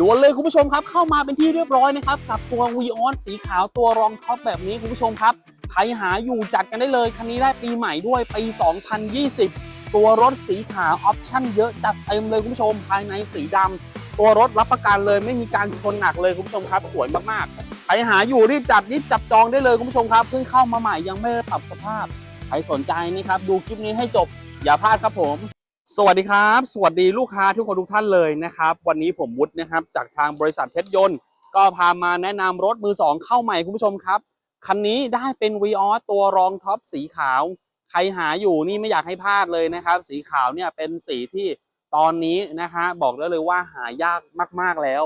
ด่วนเลยคุณผู้ชมครับ เข้ามาเป็นที่เรียบร้อยนะครับ กับตัว v ีออนสีขาวตัวรองท็อปแบบนี้คุณผู้ชมครับใครหาอยู่จัดกันได้เลย คันนี้ได้ปีใหม่ด้วยปี 2020 ตัวรถสีขาวออปชั่นเยอะจัดเต็มเลยคุณผู้ชม ภายในสีดำตัวรถรับประกันเลยไม่มีการชนหนักเลยคุณผู้ชมครับ สวยมากๆใครหาอยู่รีบจัดรีบจับจองได้เลยคุณผู้ชมครับเพิ่งเข้ามาใหม่ยังไม่ได้ปรับสภาพใครสนใจนะครับดูคลิปนี้ให้จบอย่าพลาดครับผม สวัสดีครับ สวัสดีลูกค้าทุกคนทุกท่านเลยนะครับ วันนี้ผมวุฒินะครับ จากทางบริษัทเพชรยนต์ ก็พามาแนะนำรถมือสองเข้าใหม่คุณผู้ชมครับ คันนี้ได้เป็น v ีออตัวรองท็อปสีขาว ใครหาอยู่นี่ไม่อยากให้พลาดเลยนะครับ สีขาวเนี่ยเป็นสีที่ตอนนี้นะฮะบอกได้เลยว่าหายากมากๆแล้ว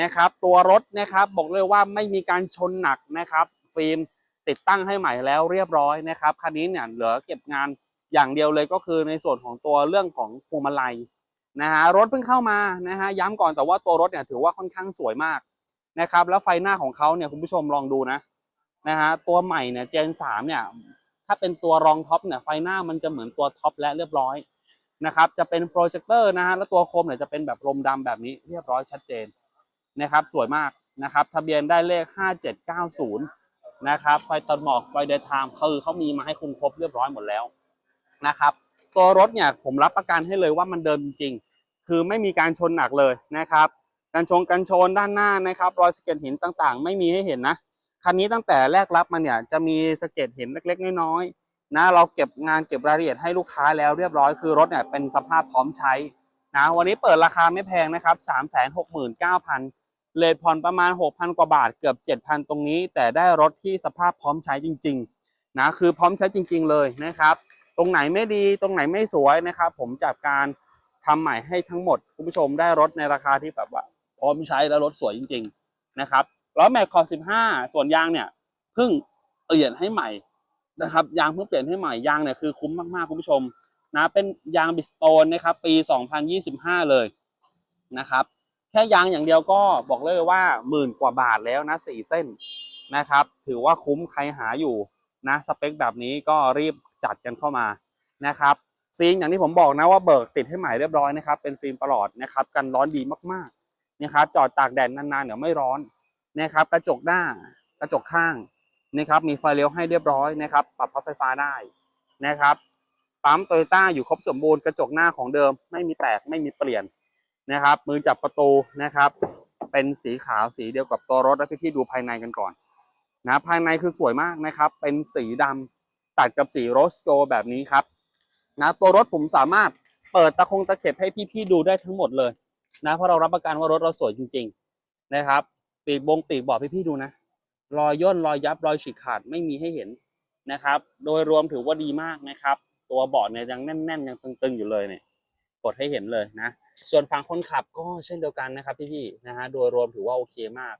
นะครับ ตัวรถนะครับบอกเลยว่าไม่มีการชนหนักนะครับ ฟิล์มติดตั้งให้ใหม่แล้วเรียบร้อยนะครับคันนี้เนี่ยเหลือเก็บงาน อย่างเดียวเลยก็คือในส่วนของตัวเรื่องของพวงมาลัยนะฮะรถเพิ่งเข้ามานะฮะย้ำก่อนแต่ว่าตัวรถเนี่ยถือว่าค่อนข้างสวยมากนะครับ แล้วไฟหน้าของเขาเนี่ยคุณผู้ชมลองดูนะนะฮะตัวใหม่เนี่ยเจนสามเนี่ยถ้าเป็นตัวรองท็อปเนี่ยไฟหน้ามันจะเหมือนตัวท็อปและเรียบร้อยนะครับจะเป็นโปรเจคเตอร์นะฮะแล้วตัวโคมเนี่ยจะเป็นแบบลมดำแบบนี้เรียบร้อยชัดเจนนะครับสวยมากนะครับทะเบียนได้เลข 5790 นะครับไฟตัดหมอกไฟเดย์ไทม์คือเขามีมาให้คุณครบเรียบร้อยหมดแล้ว นะครับ ตัวรถเนี่ยผมรับประกันให้เลยว่ามันเดิมจริง คือไม่มีการชนหนักเลยนะครับการชงกันชนด้านหน้านะครับ รอยสะเก็ดหินต่างๆ ไม่มีให้เห็นนะคันนี้ตั้งแต่แรกรับมาเนี่ยจะมีสะเก็ดหินเล็กๆน้อยๆนะเราเก็บงานเก็บรายละเอียดให้ลูกค้าแล้วเรียบร้อยคือรถเนี่ยเป็นสภาพพร้อมใช้นะวันนี้เปิดราคาไม่แพงนะครับ 3 6 9 0 0 0เลทผ่อนประมาณ 6,000 กว่าบาทเกือบ 7,000 ตรงนี้ แต่ได้รถที่สภาพพร้อมใช้จริงๆนะคือพร้อมใช้จริง ๆ เลยนะครับ ตรงไหนไม่ดีตรงไหนไม่สวยนะครับ ผมจัดการทำใหม่ให้ทั้งหมดคุณผู้ชมได้รถในราคาที่แบบว่า พร้อมใช้แล้วรถสวยจริง ๆนะครับล้อแม็กขอบ 15 ส่วนยางเนี่ยเพิ่งเปลี่ยนให้ใหม่นะครับ ยางเพิ่งเปลี่ยนให้ใหม่ยางเนี่ยคือคุ้มมากๆคุณผู้ชมนะเป็นยางบิสโตนนะครับ ปี 2025 เลยนะครับ แค่ยางอย่างเดียวก็บอกเลยว่าหมื่นกว่าบาทแล้วนะสี่เส้นนะครับ ถือว่าคุ้มใครหาอยู่นะสเปคแบบนี้ก็รีบ จัดกันเข้ามานะครับฟิล์มอย่างที่ผมบอกนะว่าเบิกติดให้ใหม่เรียบร้อยนะครับเป็นฟิล์มปลอดนะครับกันร้อนดีมากๆนะครับจอดตากแดดนานๆเดี๋ยวไม่ร้อนนะครับกระจกหน้ากระจกข้างนะครับมีไฟเลี้ยวให้เรียบร้อยนะครับปรับพับไฟฟ้าได้นะครับปั๊มโตโยต้าอยู่ครบสมบูรณ์กระจกหน้าของเดิม ไม่มีแตกไม่มีเปลี่ยนนะครับ มือจับประตูนะครับ เป็นสีขาวสีเดียวกับตัวรถแล้วพี่ๆดูภายในกันก่อนนะภายในคือสวยมากนะครับ เป็นสีดำ ตัดกับสีโรสโกแบบนี้ครับนะตัวรถผมสามารถเปิดตะคงตะเข็บให้พี่ๆดูได้ทั้งหมดเลยนะเพราะเรารับประกันว่ารถเราสวยจริง ๆ นะครับ ปีกบงปีกบอกพี่ๆดูนะรอยย่นรอยยับรอยฉีกขาดไม่มีให้เห็นนะครับ โดยรวมถือว่าดีมากนะครับ ตัวเบาะเนี่ยยังแน่นๆยังตึงๆอยู่เลยเนี่ยกดให้เห็นเลยนะ ส่วนฝั่งคนขับก็เช่นเดียวกันนะครับพี่ๆนะฮะโดยรวมถือว่าโอเคมาก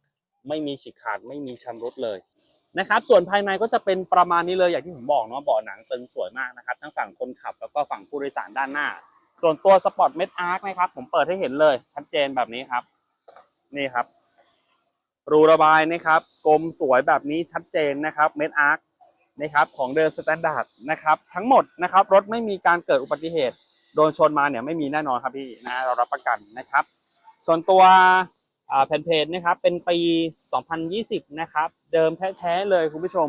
ไม่มีฉีกขาดไม่มีชำรุดเลย นะครับ ส่วนภายในก็จะเป็นประมาณนี้เลยอย่างที่ผมบอกเนาะเบาะหนังตึงสวยมากนะครับทั้งฝั่งคนขับแล้วก็ฝั่งผู้โดยสารด้านหน้า ส่วนตัวสปอร์ตเมดอาร์คนะครับผมเปิดให้เห็นเลย ชัดเจนแบบนี้ครับ นี่ครับ รูระบายนะครับกลมสวยแบบนี้ชัดเจนนะครับเมดอาร์คนะครับของเดิมสแตนดาร์ดนะครับทั้งหมดนะครับรถไม่มีการเกิดอุบัติเหตุโดนชนมาเนี่ยไม่มีแน่นอนครับพี่นะเรารับประกันนะครับ ส่วนตัว แผ่นเพจนะครับเป็นปี 2020 นะครับ เดิมแท้ๆเลยคุณผู้ชม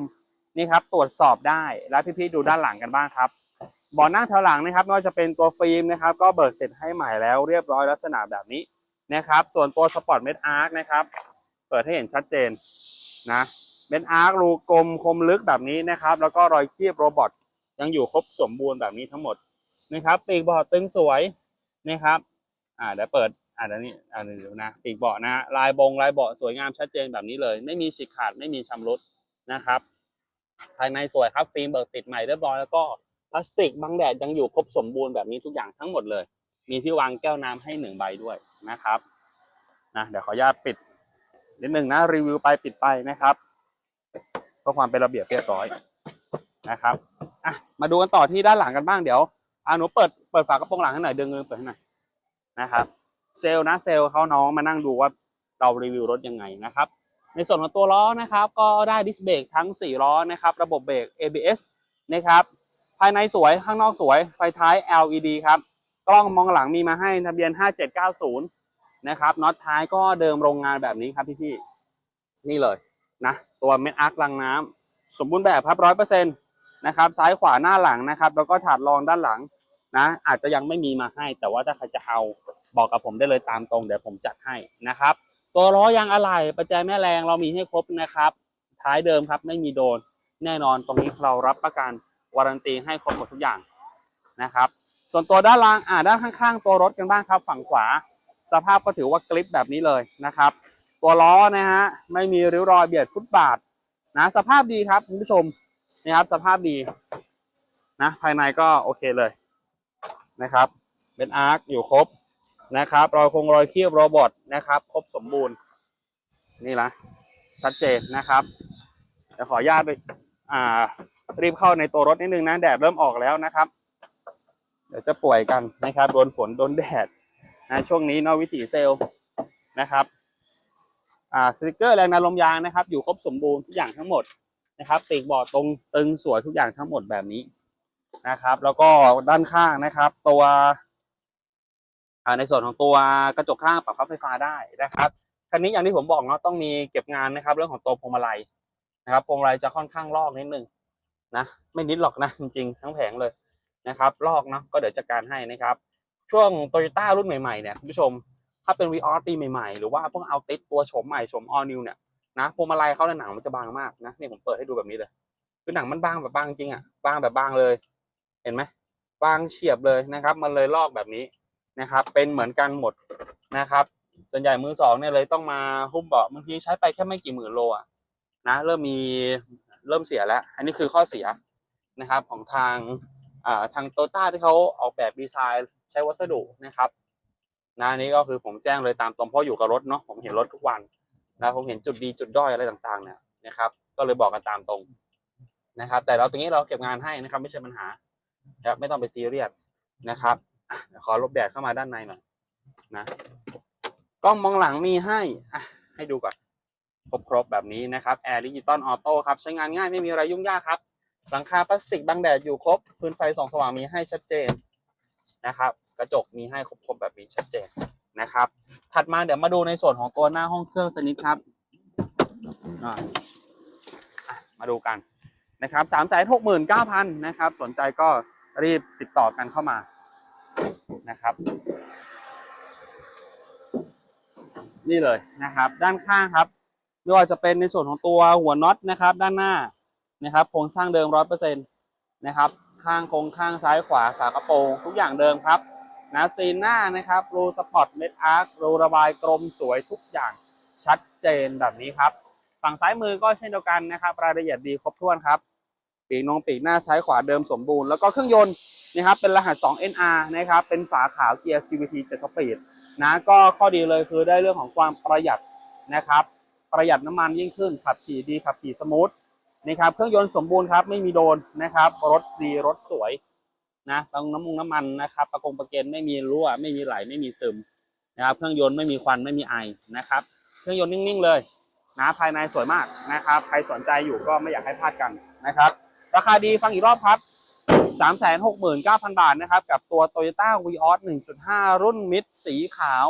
นี่ครับตรวจสอบได้แล้วพี่ๆดูด้านหลังกันบ้างครับเบาะนั่งแถวหลังนะครับไม่ว่าจะเป็นตัวฟิล์มนะครับ ก็เบิกเสร็จให้ใหม่แล้วเรียบร้อยลักษณะแบบนี้นะครับ ส่วนตัวสปอร์ตเมดอาร์คนะครับ เปิดให้เห็นชัดเจนนะเมดอาร์ครูกลมคมลึกแบบนี้นะครับ แล้วก็รอยคีบโรบอทยังอยู่ครบสมบูรณ์แบบนี้ทั้งหมดนะครับปีกเบาะตึงสวยนะครับ อ่าเดี๋ยวเปิด อ่าเดี๋ยวนี้อ่าเดี๋ยวนะปีกเบาะนะลายบงลายเบาะสวยงามชัดเจนแบบนี้เลย ไม่มีฉีกขาดไม่มีชำรุดนะครับ ภายในสวยครับฟิล์มเบิกติดใหม่เรียบร้อยแล้วก็พลาสติกบังแดดยังอยู่ครบสมบูรณ์แบบนี้ทุกอย่างทั้งหมดเลย มีที่วางแก้วน้ำให้หนึ่งใบด้วยนะครับนะเดี๋ยวขออนุญาตปิดนิดหนึ่งนะรีวิวไปปิดไปนะครับเพื่อความเป็นระเบียบเรียบร้อยนะครับอะมาดูกันต่อที่ด้านหลังกันบ้างเดี๋ยวอ่าหนูเปิดเปิดฝากระโปรงหลังให้หน่อยดึงเงินเปิดให้หน่อยนะครับ เซลล์นะเซลล์เขาน้องมานั่งดูว่าเรารีวิวรถยังไงนะครับ ในส่วนของตัวล้อนะครับ ก็ได้ดิสเบรกทั้ง 4 ล้อนะครับ ระบบเบรก ABS นะครับ ภายในสวยข้างนอกสวย ไฟท้าย LED ครับ กล้องมองหลังมีมาให้ทะเบียน 5790 นะครับน็อตท้ายก็เดิมโรงงานแบบนี้ครับพี่ๆนี่เลยนะ ตัวเม็ดอาร์คลังน้ำสมบูรณ์แบบครับร้อยเปอร์เซ็นต์นะครับซ้ายขวาหน้าหลังนะครับ แล้วก็ถาดรองด้านหลังนะ อาจจะยังไม่มีมาให้ แต่ว่าถ้าใครจะเอา บอกกับผมได้เลยตามตรงเดี๋ยวผมจัดให้นะครับ ตัวล้อยางอะไหล่ประแจแม่แรงเรามีให้ครบนะครับ ท้ายเดิมครับไม่มีโดน แน่นอนตรงนี้เรารับประกันวารันตีให้ครบหมดทุกอย่างนะครับ ส่วนตัวด้านล่างอ่าด้านข้าง ๆ ตัวรถกันบ้างครับ ฝั่งขวา สภาพก็ถือว่ากริปแบบนี้เลยนะครับ ตัวล้อนะฮะไม่มีริ้วรอยเบียดฟุตบาทนะสภาพดีครับคุณผู้ชมนะครับสภาพดีนะภายในก็โอเคเลยนะครับเป็นอาร์คอยู่ครบ นะครับ รอยคงรอยเคียบโรบอทนะครับ ครบสมบูรณ์ นี่ละชัดเจนนะครับเดี๋ยวขออนุญาตไปอ่า รีบเข้าในตัวรถนิดนึงนะแดดเริ่มออกแล้วนะครับ เดี๋ยวจะป่วยกันนะครับโดนฝนโดนแดดนะช่วงนี้นอกวิถีเซลล์นะครับอ่าสติกเกอร์แรงดันลมยางนะครับ อยู่ครบสมบูรณ์ทุกอย่างทั้งหมดนะครับปีกบอดตรงตึงสวยทุกอย่างทั้งหมดแบบนี้นะครับ แล้วก็ด้านข้างนะครับ ตัว ในส่วนของตัวกระจกข้างปรับพับไฟฟ้าได้นะครับคันนี้อย่างที่ผมบอกเนาะต้องมีเก็บงานนะครับ เรื่องของตัวพวงมาลัยนะครับพวงมาลัยจะค่อนข้างลอกนิดนึงนะไม่นิดหรอกนะจริงๆ ทั้งแผงเลยนะครับ ลอกเนาะก็เดี๋ยวจัดการให้นะครับ ช่วงโตโยต้ารุ่นใหม่ๆเนี่ยคุณผู้ชมถ้าเป็น v ีออปีใหม่ๆ หรือว่าพวกเอาติดตัวโฉมใหม่โฉมออนิวเนี่ยนะพวงมาลัยเขาในหนังมันจะบางมากนะนี่ผมเปิดให้ดูแบบนี้เลยคือหนังมันบางแบบบางจริงอะบางแบบบางเลย เห็นไหมบางเฉียบเลยนะครับ มันเลยลอกแบบนี้ นะครับ เป็นเหมือนกันหมดนะครับ ส่วนใหญ่มือสองเนี่ยเลยต้องมาหุ้มเบาะบางทีใช้ไปแค่ไม่กี่หมื่นโลอะนะเริ่มมีเริ่มเสียแล้ว อันนี้คือข้อเสียนะครับของทางอ่าทางโตต้าที่เขาออกแบบดีไซน์ใช้วัสดุนะครับนะนี้ก็คือผมแจ้งเลยตามตรงเพราะอยู่กับรถเนาะผมเห็นรถทุกวันนะผมเห็นจุดดีจุดด้อยอะไรต่างๆเนี่ยนะครับ ก็เลยบอกกันตามตรงนะครับ แต่เราตรงนี้เราเก็บงานให้นะครับ ไม่ใช่ปัญหานะครับไม่ต้องไปซีเรียสนะครับ ขอลบแดดเข้ามาด้านในหน่อยนะกล้องมองหลังมีให้อะให้ดูก่อนครบๆแบบนี้นะครับแอร์ดิจิตอลออโต้ครับใช้งานง่ายไม่มีอะไรยุ่งยากครับ หลังคาพลาสติกบังแดดอยู่ครบฟืนไฟส่องสว่างมีให้ชัดเจนนะครับ กระจกมีให้ครบๆแบบนี้ชัดเจนนะครับ ถัดมาเดี๋ยวมาดูในส่วนของตัวหน้าห้องเครื่องสนิดครับมาดูกันนะครับสามแสนหกหมื่นเก้าพันนะครับ สนใจก็รีบติดต่อกันเข้ามา นะครับ นี่เลยนะครับ ด้านข้างครับไม่ว่าจะเป็นในส่วนของตัวหัวน็อตนะครับ ด้านหน้านะครับโครงสร้างเดิมร้อยเปอร์เซ็นต์นะครับข้างโครงข้างซ้ายขวาฝากระโปรงทุกอย่างเดิมครับนะซีนหน้านะครับรูสปอร์ตเม็ดอาร์ครูระบายกลมสวยทุกอย่างชัดเจนแบบนี้ครับ ฝั่งซ้ายมือก็เช่นเดียวกันนะครับ รายละเอียดดีครบถ้วนครับ ปีกนงปีกหน้าซ้ายขวาเดิมสมบูรณ์แล้วก็เครื่องยนต์ นะครับ เป็นรหัส 2NR นะครับ เป็นฝาขาวเกียร์ CVT 7 Speed นะ ก็ข้อดีเลยคือได้เรื่องของความประหยัดนะครับ ประหยัดน้ำมันยิ่งขึ้น ขับขี่ดี ขับขี่สมูทนะครับ เครื่องยนต์สมบูรณ์ครับ ไม่มีโดนนะครับ รถดีรถสวยนะตรงน้ำมันน้ำมันนะครับ ประกงประเกนไม่มีรั่ว ไม่มีไหล ไม่มีซึมนะครับ เครื่องยนต์ไม่มีควัน ไม่มีไอนะครับ เครื่องยนต์นิ่งๆเลยนะภายในสวยมากนะครับ ใครสนใจอยู่ก็ไม่อยากให้พลาดกันนะครับ ราคาดีฟังอีกรอบครับ 369,000 บาทนะครับ กับตัว Toyota v ีออส1.5 รุ่นมิดสีขาว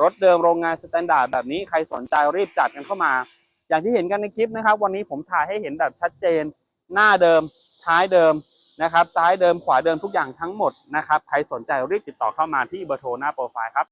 รถเดิมโรงงานสแตนดาร์ดแบบนี้ใครสนใจรีบจัดกันเข้ามา อย่างที่เห็นกันในคลิปนะครับ วันนี้ผมถ่ายให้เห็นแบบชัดเจน หน้าเดิม ท้ายเดิมนะครับ ซ้ายเดิมขวาเดิมทุกอย่างทั้งหมดนะครับ ใครสนใจรีบติดต่อเข้ามาที่เบอร์โทรหน้าโปรไฟล์ครับ